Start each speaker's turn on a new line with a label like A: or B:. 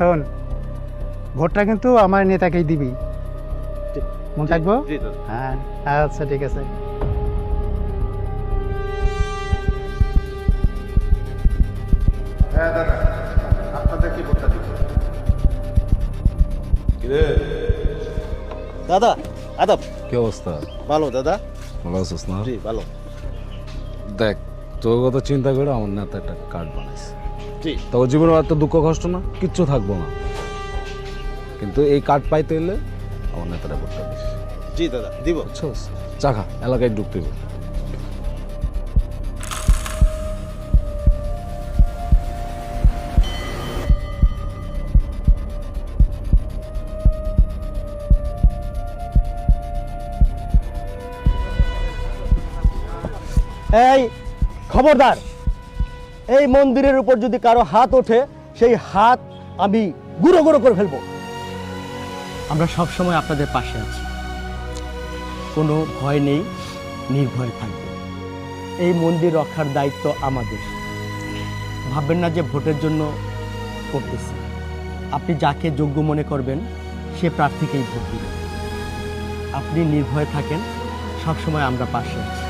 A: শোন ভোটটা কিন্তু আমার নেতাকেই দিবি। মন থাকব? হ্যাঁ আচ্ছা ঠিক আছে।
B: হ্যাঁ দাদা আপনাদের কি ভোটটা দিব?
C: দাদা আদাব।
D: কি অবস্থা?
C: ভালো দাদা?
D: ভালো আছিস না?
C: জি ভালো।
D: দেখ তোর কথা চিন্তা করে আমার নেতা একটা কার্ড বানাইছে।
C: জি।
D: তোর জীবনে এত দুঃখ কষ্ট না কিচ্ছু থাকব না। কিন্তু এই কার্ড পাইতে এলে আমার নেতাটা করতে দিস
C: জি দাদা দিব।
D: বুঝছস? চাখা এলাকায় ঢুকতে হবে
E: এই খবরদার। এই মন্দিরের উপর যদি কারও হাত ওঠে, সেই হাত আমি গুঁড়ো গুঁড়ো করে ফেলব। আমরা সব সময় আপনাদের পাশে আছি। কোনো ভয় নেই, নির্ভয় থাকবে। এই মন্দির রক্ষার দায়িত্ব আমাদের। ভাববেন না যে ভোটের জন্য করতেছি। আপনি যাকে যোগ্য মনে করবেন, সে প্রার্থীকেই ভোট দিবেন আপনি নির্ভয় থাকেন, সবসময় আমরা পাশে আছি।